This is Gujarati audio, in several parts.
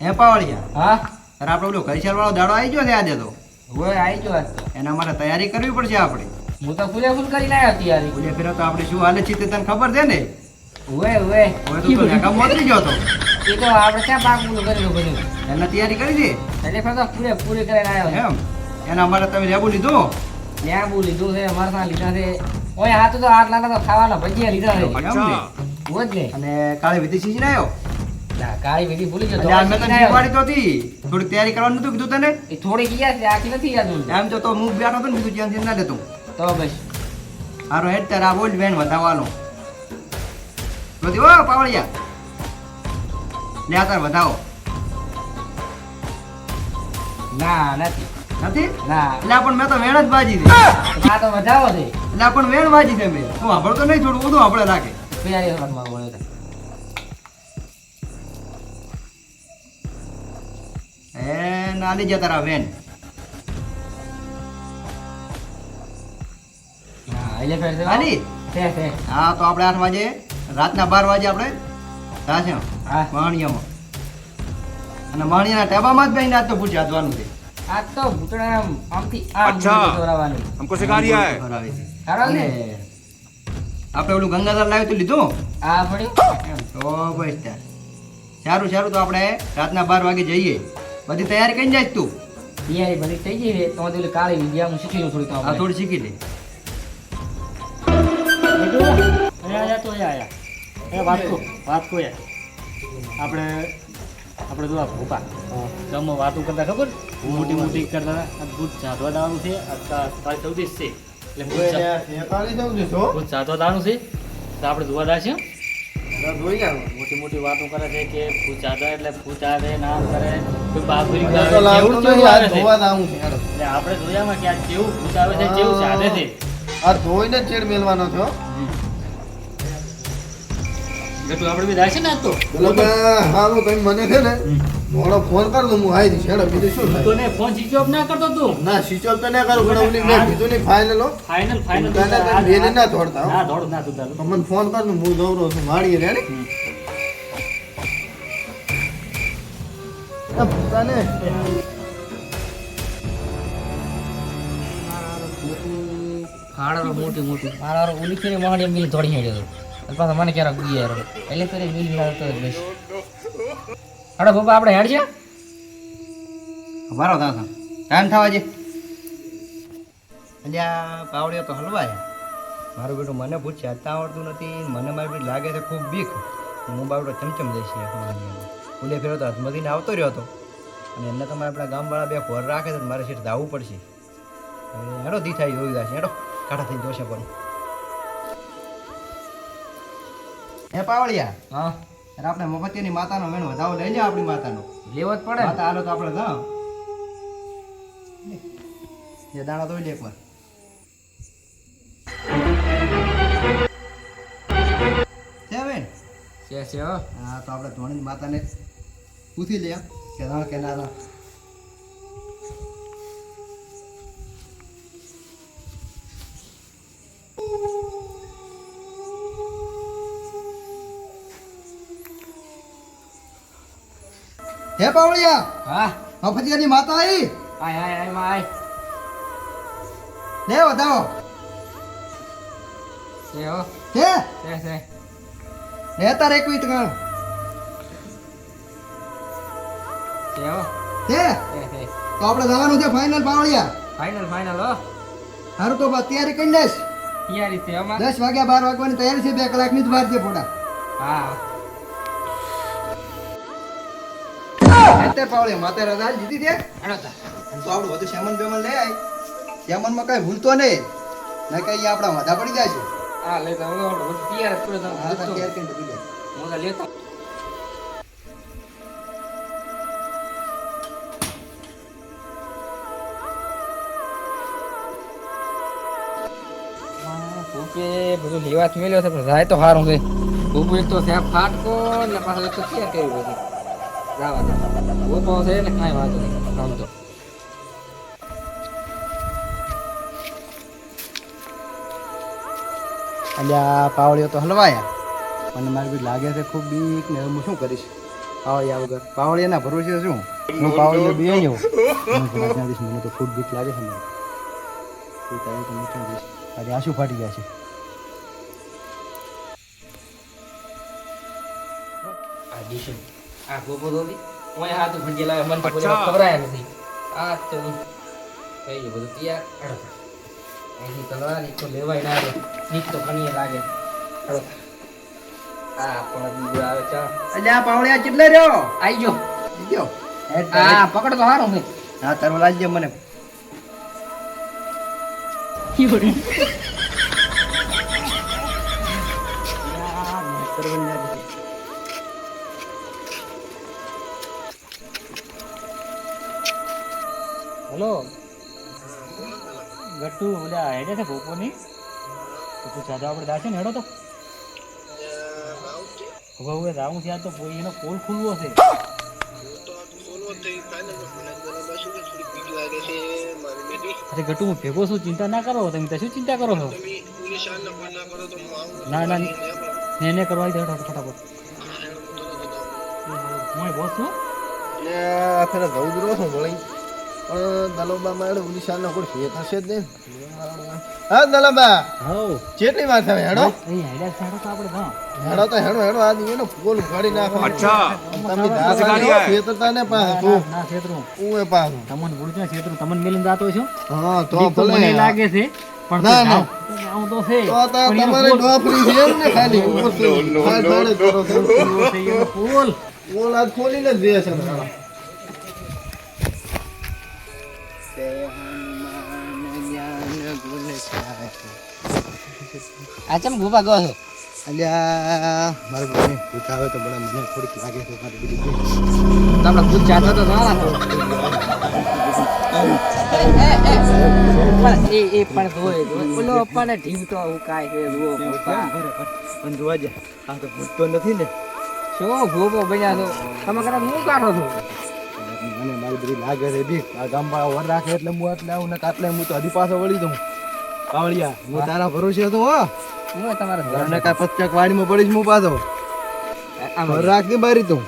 હે પાવળિયા? હા? અરે આપણે પેલો કૈશાલ વાળો દાડો આવી ગયો છે આજે તો. હોય આવી ગયો આજ તો. એના માટે તૈયારી કરવી પડશે આપણે. હું તો ફૂલે ફૂલ કરી આવ્યો અત્યારે ફૂલે ફેરો તો આપણે શું હાલે છે તે તને ખબર છે ને? હોય હોય હવે તો તું નેકા મોતરી ગયો તો. એ તો આપણે ક્યાં પાક પૂરું કરેલું બધું? એને તૈયારી કરી દે એટલે ફેરો પૂરે પૂરી કરીને આવ્યો એમ? એના માટે તમે લેબુ લીધું? લેબુ લીધું છે અમારે ત્યાં લીધા છે. ઓય આ તો આટલા તો ખાવાના ભજીયા લીધા છે? હોય જ અને કાળી વિધિ સીજી આવ્યો કાળી વિધિ ભૂલી ગયો એટલે આ મેં તો તને શીખવાડી તો હતી. થોડી તૈયારી કરવાનું નતું કીધું તને? એ થોડી ગયા છે આખી નથી યાદ એમ જો તો હું બેઠો હતો ને બીજું જ્યાં ના લેતું તો બસ. હારો હેડ તારે બોલ વેન વધાવવાનો. બધી ઓ પાવળિયા. લે તાર વધાવો. ના નથી. નથી? ના. એટલે પણ મેં તો વેણ જ બાજી આ તો વધાવો છે. એટલે પણ વેણ બાજી છે મેં તું સાંભળતો નહીં થોડું બધું આપણે રાખે. બોલ્યો ના લઈ જા તારા વેન હા એટલે ફેર છે આની છે છે હા તો આપણે આઠ વાગે રાતના બાર વાગે આપણે થશે હા માણિયામાં અને માણિયાના ટેબામાં જ બેહીને આજ તો પૂછ્યા આજવાનું છે આ તો ભૂતડા આમ આમથી આમ અચ્છા. દોરાવાનું हमको सिखा रिया है ફરાવે છે. સારો ને અને આપણે ઓલું ગંગાધર લાવ્યું તું લીધું આ પડ્યું એમ તો બસ ત્યાં સારું સારું તો આપણે રાતના બાર વાગે જઈએ બધી તૈયારી કરી જાય તું? તૈયારી બધી થઈ ગઈ છે. તો ઓલી કાળી વિદ્યા હું શીખી લઉં થોડી તો આ થોડી શીખી લે. આયા તો આયા. એ વાત કો વાત કો આપણે આપણે જો આ ભૂપા વાતો કરતા ખબર? મોટી મોટી કરતા હતા. આ ભૂત દાવાનું છે અત્યારે તા- ચૌદીસ છે. એટલે ભૂત સાધવા દાવાનું છે. તો આપણે જોવા દા છે મોટી મોટી વાતો કરે છે કે ભૂત સાધવા એટલે ભૂત આવે નામ કરે. કોઈ બાબરી કેવું કેવું આવે છે? એટલે આપણે જોયામાં કે આ કેવું ભૂત આવે છે કેવું સાધે છે? આ ધોઈને ચેડ મેલવાનો છો. એટલું આપણે બી છે ને આ તો. કે તમે મને છે ને મોડો ફોન કર દઉં હું આવી દઈશ હેડો બીજું શું થાય? તને ફોન સ્વિચ ઓફ ના કરતો તું? ના સ્વિચ ઓફ તો ના કરું પણ ઓલી મેં કીધું ની ફાઇનલ હો. ફાઇનલ ફાઇનલ તને તને બેને ના તોડતા ના દોડ ના તું તારું તો મને ફોન કર દઉં હું દોરો છું માળીએ રેડી આ ભૂતાને ફાળો મોટી મોટી. મારા ઓલી કે મોહડી મિલ દોડી હેડ્યો એટલે મને ક્યારેક ગઈ યાર એટલે ફરી મિલ લાવતો જ બસ અરે બાબા આપણે હેડ છે? મારો દાદા ટાઈમ થવા જે અલ્યા પાવડિયો તો હલવાય. મારું બેટું મને પૂછે હતાં આવડતું નથી મને મારી બેટી લાગે છે ખૂબ બીક. હું બાવડો ચમચમ જઈશ ઉલે ફેરો તો હજમતીને આવતો રહ્યો હતો. અને એમને તમારે આપણા ગામવાળા બે ફોર રાખે છે તો મારે સીટ આવવું પડશે. હેડો દી થાય જોઈ જશે હેડો કાઢા થઈ જોશે પણ હે પાવળિયા હા. ત્યારે આપણે મફતિયાની માતાનો મેણ વધાવો લઈ લે આપણી માતાનો. લેવો જ પડે. માતા હાલો તો આપણે જાઓ. એ દાણા ધોઈ લે એકવાર છે બેન? છે છે હા. તો આપણે ધોણી માતાને પૂછી લે કે દાણા કે ના. હે પાવળિયા હા? મફતિયાની માતા આવી આય આય આયમાં આય. લે વધાવો. છે હો. છે છે છે લે તારે એક વીત ગણ. છે હો. છે તો આપણે જવાનું છે ફાઇનલ પાવળિયા. ફાઇનલ ફાઇનલ હો. સારું તો તૈયારી કરી દઈશ તૈયારી છે અમાર દસ વાગ્યા બાર વાગવાની તૈયારી છે બે કલાકની જ વાર છે ફોટા હા. અત્યારે પાવળિયા માતા રજા જીતી દે. હેડો તો આપણું બધું સામાન બેમન લઈ આવી સામાનમાં કઈ ભૂલતો નહીં. ના કઈ અહીંયા આપણા વધા પડી જાય છે. હા લે તો બધું તૈયાર પૂરો તમે હા તૈયાર કરીને લેતો. બધું લેવા મેલ્યો છે પણ રાય તો સારું છે. ભૂપુ એક તો ત્યાં ફાટકો ને પાછો એક તો ક્યાં કર્યું બધું. જવા દે ભૂપો છે ને કાંઈ વાંધો નહીં તો અલ્યા પાવળીઓ તો હલવાયા. મને મારે બી લાગે છે ખૂબ બીક ને હું શું કરીશ? પાવળિયા વગર. પાવળિયાના ભરોસે શું? હું પાવળીઓ બી આવ્યો મને તો ખૂબ બીક લાગે છે મને આજે આંસુ ફાટી ગયા છે. આ આ ગોપો ધોબી ઓય હાથ ભંજી લાવે મન તો ખબરાય નથી. આ તો થઈ ગયું બધું તૈયાર. અહીંથી તલવાર એક તો લેવાય ના દે નીક તો ઘણી લાગે. આ પણ બીજું આવે ચા અલ્યા પાવળિયા કેટલે રહ્યો? આવી જો ગયો આ પકડ તો હારો છે હા તરવા લાગજે મને. હલો ગટ્ટુ, ઓલા હેડે છે ભોપોની? તો ચાલો આપણે દાશે ને હેડો તો. હવે હવે રાઉન્ડ થયા તો કોઈ એનો કોલ ખુલવો છે. અરે ગટ્ટુ, હું ભેગો છું, ચિંતા ના કરો. તમે તો શું ચિંતા કરો છો? ના ના, ને ને કરવા દે ફટાફટ. હું બોસ છું. એટલે ફેરે જવું જ રહો છું પણ દલોબા મારે ઉડીસાનો કોઈ ફેર થશે જ નહીં. હા દલોબા હો કેટલી વાર થાય હેડો? હેડો તો આપણે હેડો તો હેડો હેડો આ દીવાનો ફૂલ ઉગાડી નાખો. તમે દાસા ફેરતા ને પાછું તું. ના છેતરું હું એ પાછું. તમને ગુડજો ને છેતરું તમને મેલીને જાતો છો હા તો ભલે. મને લાગે છે પણ ના, ના. તો તો તમારે ડોફરી ને ખાલી. ફૂલ. ફૂલ આજ ખોલીને જ દે છે આ ચમ ગોપા ગયો છો? અલ્યા મારે મને ભૂત આવે તો બડા મને થોડીક લાગે છે મારી બીજી. તો આપણે ભૂત જાતો તો ના રાખો. એ એ પણ ધોય ધોય ઓલો પણ ઢીમતો હું કાય છે જુઓ પણ જોવા જા આ તો ભૂત તો નથી ને. શું ભોગો બન્યા છો. તમે કદાચ હું કાઢો છો? મને મારી બધી લાગે છે આ ગામવાળા વર રાખે એટલે હું એટલે આવું ને કાટલે હું તો હજી પાછો વળી દઉં કાવળિયા હું તારા ભરોસે હતો હો. હું તમારા ઘરને કાંઈ પચક વાડીમાં પડીશ હું પાછો. રાખી બારી તું.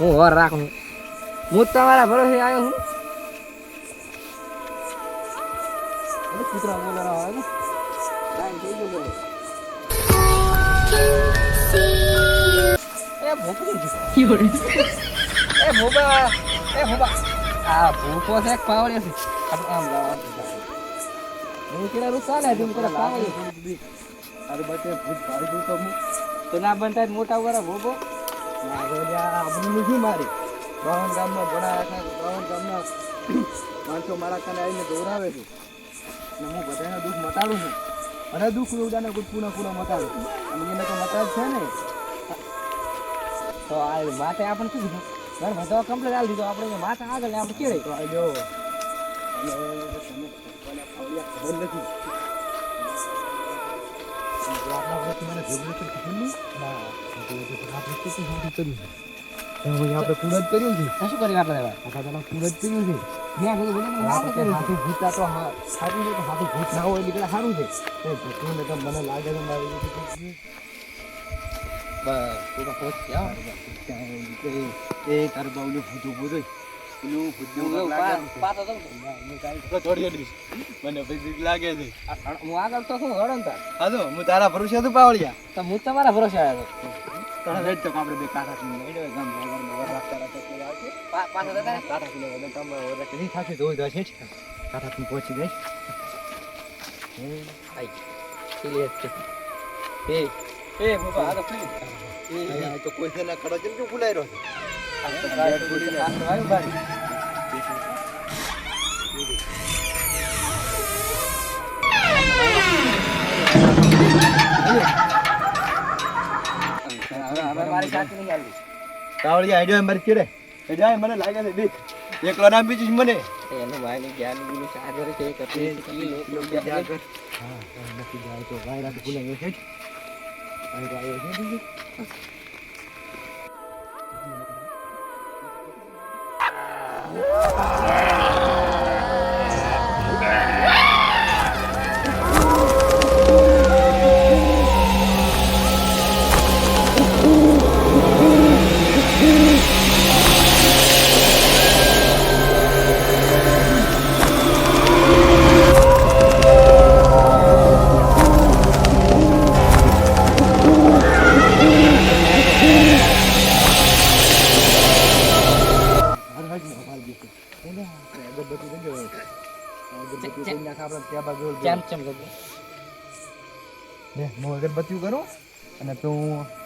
હું હોર રાખું. હું તમારા ભરોસે આવ્યો કૂતરા બોલાવા થઈ ગયું છે. એ ભોપા એ ભોપા આ ભૂખો છે એક પાવડે છે? આમ આમ લાવ, હું કેડા રૂ ચાલે તું પેલા પાવડે અરે બટે ભૂત ભારી દઉં તો હું તો ના બનતા મોટા વરા ભોપો ના હવે લ્યા શું મારી. બાવન ગામમાં ભણા બાવન ગામના માણસો મારા કાને આવીને દોરાવે છે. અને હું બધાના દુઃખ મટાડું છું. અને દુઃખ ઉદાને કોઈ પૂના પૂના મટાડું. અને એને તો મટાડ છે ને. તો આ માટે આપણે શું કીધું? ઘર બધો કમ્પ્લીટ આલી દીધો. આપણે માથા આગળ આપણે કેળે. તો આ જો. અને તમે ખબર નથી આપણે તો હવે આપણે પૂરા જ કર્યું છે કરી ત્યાં બધું બધું આપણે. હાથું છે હાથું ભૂત ના હોય એટલે સારું છે મને લાગે છે મારી. બસ એ- એ એ તારું બાવલું ભૂતું ભૂતું પેલું ભૂતનું છે. પાછો છું. તો મને બીક લાગે છે હું આગળ તો શું હળો તાર. હા તો હું તારા ભરોસે હતું પાવડિયા તો હું તમારા ભરોસે આવ્યો. તારા વેચ તો આપણે બે કાંઠા પીને લઈ ગામ ગામમાં વર રાખતા રાખતા પાછો જતા રહે. કાંઠા પીને બધા ગામમાં વર નહીં થાશે ધોઈ ધોશે જ કાંઠા પીને પહોંચી જઈશ આઈ. છે. એ એ બાબા આ તો પેલી. એ, તો કોઈ છે ના ખડો કેમ કે ફૂલાઈ રહ્યો છે આ તો ગાય તો પેલી આ તો આવ્યું બારી. હવે હવે મારી સાથે નહીં આવી કાવડિયા આઈડિયો મારી ચીડે એ જાય મને લાગે છે બીક એકલો નામ બીજીશ મને એનું ભાઈની જ્ઞાન બીનું ચાર્જર છે એક હતી, એક ઈ લો- લો- લો- હા નથી જાય તો વાયરા તો ફૂલાઈ ગયો છે જ. વાયરો આવ્યો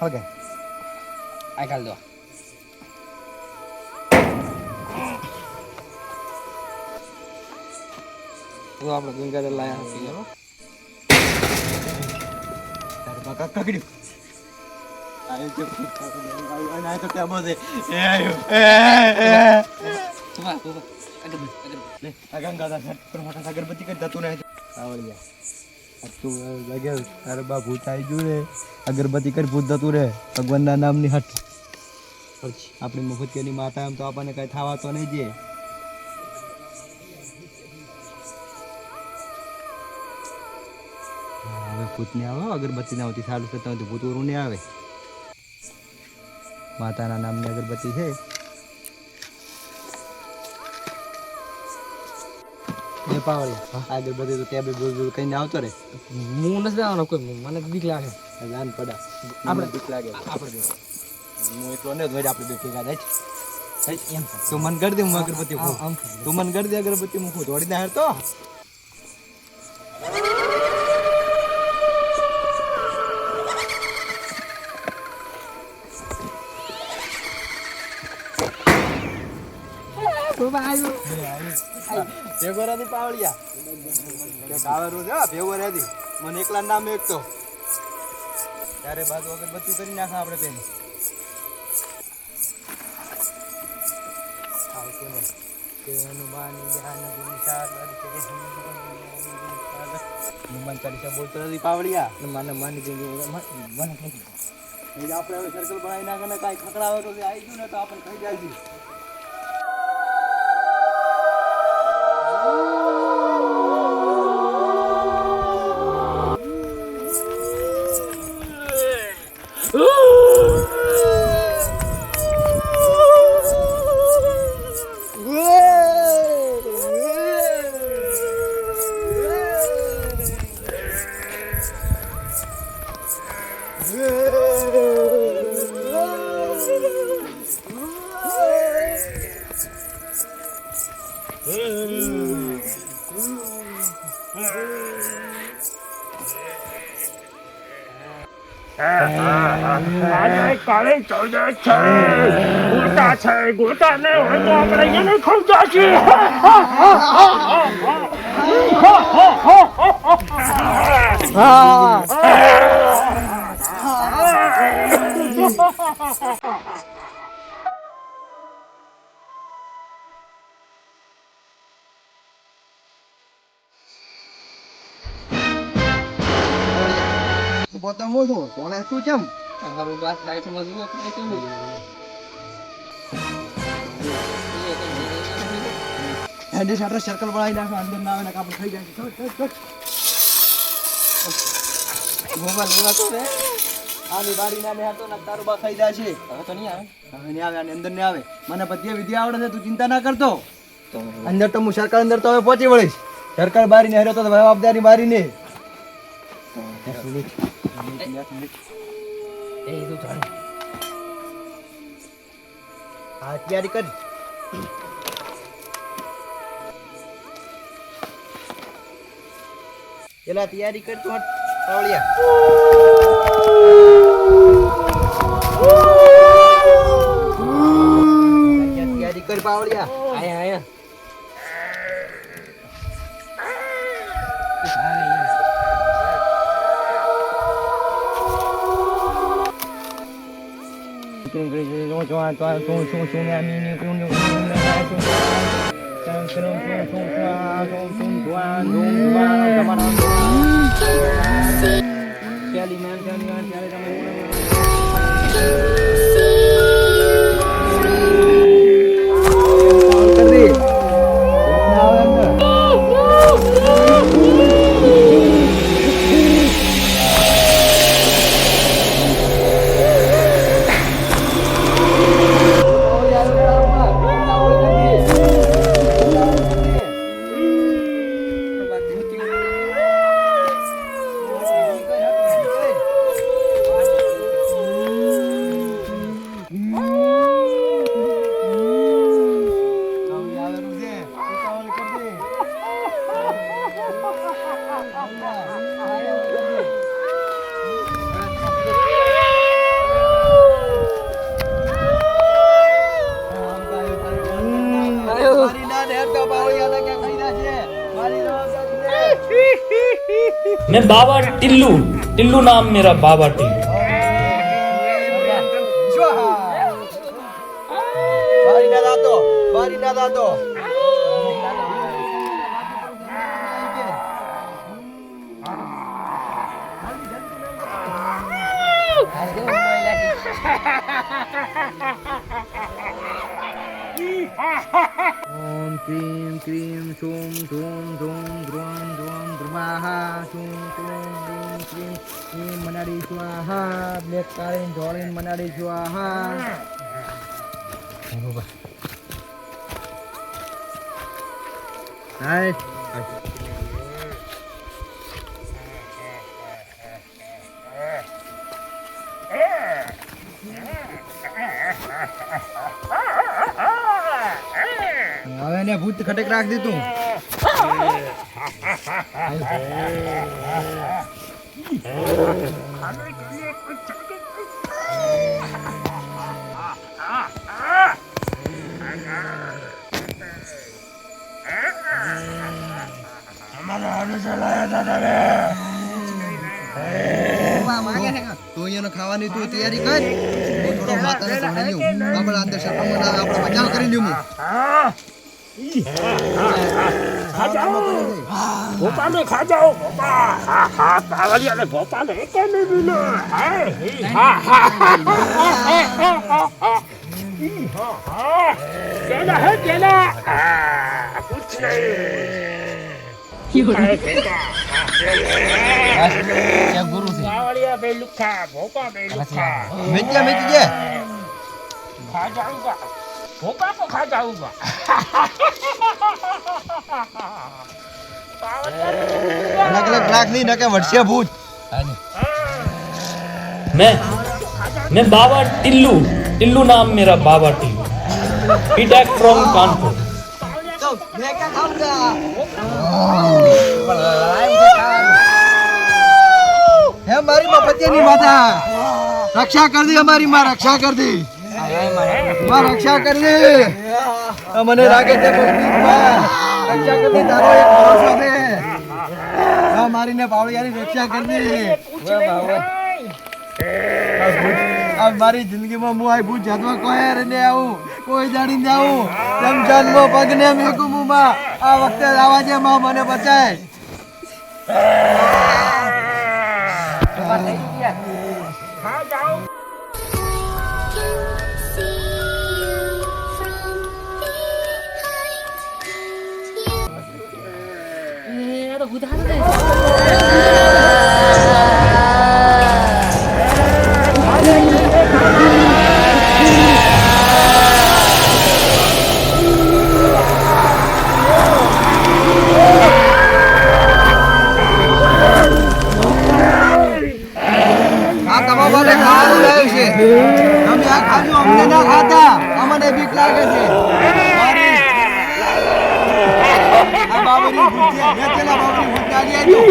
તું હળગે આ ખાલ દો તો આપણે ગંગાધર લાયા હતી હો. તારે બાકા કકડ્યું આયો છે આયો આયો તો ત્યાં બોલે એ આયો તું વા, તું વા. અગરબત્તી, અગરબત્તી. લે આ ગંગાધર સર પર મોટા અગરબત્તી કરી જતું રહે આવળિયા આ તું લાગે તારે બા ભૂત આવી ગયું રે અગરબત્તી કરી ભૂત જતું રે ભગવાનના નામની હટ. આપણી મફતિયાની માતા એમ તો આપણને કઈ થવા તો નહીં જે હા, હવે ભૂત ને આવે અગરબત્તી ના આવતી સારું છે તમે ભૂત ઓરું નહીં આવે. માતાના નામની અગરબત્તી છે. એ પાવળિયા આ અગરબત્તી તો બી બોલ બોલ કહીને આવતો રે. હું નથી આવવાનો કોઈ મને બીક લાગે. જાન પડા. આપણે બીક લાગે. આપણે હું એટલો ને ધોઈ આપણે બે ભેગા થાય એમ. તું મન કરી દે હું અગરબત્તી. તું મન કરી દે અગરબત્તી મૂકું દોડી દે તો? ભેગો રહેતી પાવળિયા. કાવેરું છે ભેગો રહેતી મને એકલા નામ એક તો. ત્યારે બાજુ અગરબત્તી કરી નાખા આપણે પેલી હનુમાન ચાલીસા બોલતો નથી પાવળિયા. ને મને માની જઈને મને આપણે હવે સર્કલ બનાવી નાખે ને કાંઈ ખકડાવે તો તે આવી ગયું ને તો આપણે ખાઈ જાય કાલે છે ગોટા છે ગોટા ને હોય તો આપણે એને ખવતા છીએ પોતા મોટો કોને તું કેમ હવે વાત લાઈટમાં જુઓ એ કેવું? હેન્ડી સાથે સર્કલ બનાવી નાખો અંદર ના આવે ને કાપડ થઈ જાય. મોબાઈલ લેવાતો રે. આની બારી ના બેહાતો ને તારું બા ખાઈ જાય છે. હવે તો નહીં આવે. હવે નહીં આવે આની અંદર નહીં આવે. મને બધી વિદ્યા આવડે છે તું ચિંતા ના કરતો. અંદર તો હું સરકાર અંદર તો હવે પહોંચી વળીશ. સરકાર બારી ને હર્યો તો જવાબદારી બારી ને એ તું જાણે હા તૈયારી કરી પેલા તૈયારી કર તું હટ પાવળિયા તૈયારી કર પાવળિયા આયા આયા Kelly man, Kelly man, Kelly man. બાબા ટિલ્લુ. ટિલ્લુ નામ મેરા બાબા ટિલ્લુ. ઓમ ક્રીમ ક્રીમ સોમ ધૂમ ધૂમ ધ્રુમ ધ્રુમ શુમ શુમ ક્રીમ ક્રીમ ક્રીમ મનાડી સ્વાહા બ્લેક કાળીન ધોળીન મનાડી સ્વાહા. હાય. હવે એને ભૂત ખટક રાખ દીધું ખાવાની તું તૈયારી કર હું થોડો માતાને ભણી લઉં આપણે અંદર સપનમાં આવે આપણે બચાવ કરી લઉં ભોપાને ખા જાઓ ભોપા હા હા કાવડિયાને ભોપાને એકે નહીં મિલે હા હા હા ઈ, હા હા કુછ નહીં હે કાવડિયા બે લુખા ભોપા બે લુખા जाऊंगा भोपा को खा जाऊंगा અલગ અલગ રાખ નહીં નકે વટશે ભૂત मैं मैं बाबा टिल्लू टिल्लू नाम मेरा बाबा टिल्लू पीटैक फ्रॉम कानपुर હે મારી માં પતિયાની માતા રક્ષા કર દે અમારી માં રક્ષા કર દે માં રક્ષા કરવી મને લાગે છે રક્ષા કર તારો એક ભરોસો છે આ મારીને પાવડિયાની રક્ષા આ મારી જિંદગીમાં હું આ ભૂત જાતમાં કોઈ રને આવું, કોઈ જાણી ને આવું. જેમ જન્મ પગને મેકું હું માં આ વખતે આવા છે માં મને બચાય. અમને ના ખાતા. અમને બીક લાગે છે. આ બાબરી ભૂતિયા વેચેલા બાબરી ભૂતિયા આવી આવી.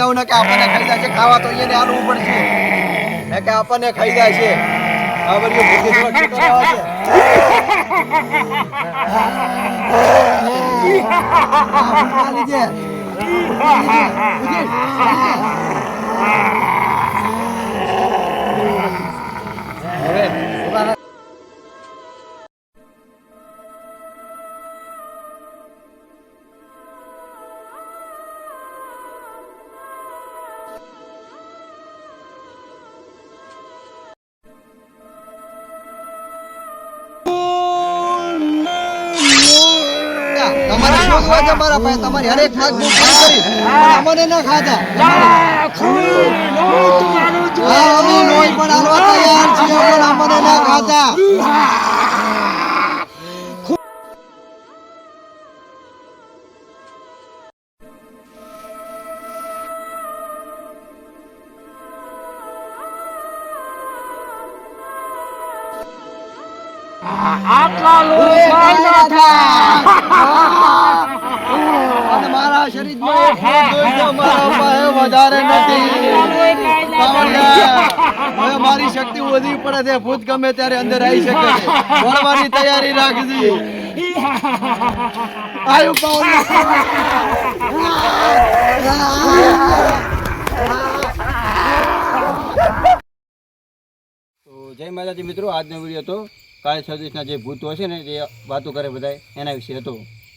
આવું ને કે આપણને ખાઈ છે, ખાવા તો અહીંયા આનું પડશે. કે આપણને ખાઈ જાય છે. આ બધી ભૂતી થોડા છોકરા આવે છે આ ભૂતના લીધે. તમારે શોધવા છે મારા પાસે તમારી હરેક ભાગ હું પૂરી કરીશ પણ અમને ના ખાતા હા અમે લોહી પણ હાલવા તૈયાર છીએ પણ અમને ના ખાતા આટલા લોકો ના થા અને મારા શરીરમાં એક ભૂત દોષ તો મારા પાસે વધારે નથી. મારી શક્તિ વધી પડે છે ભૂત ગમે ત્યારે અંદર આવી શકે ભણવાની તૈયારી રાખજે. આયુ જય માતાજી મિત્રો આજનો વીડિયો હતો. કાળી સદીશના જે ભૂતો હશે ને જે વાતો કરે બધા એના વિશે હતો.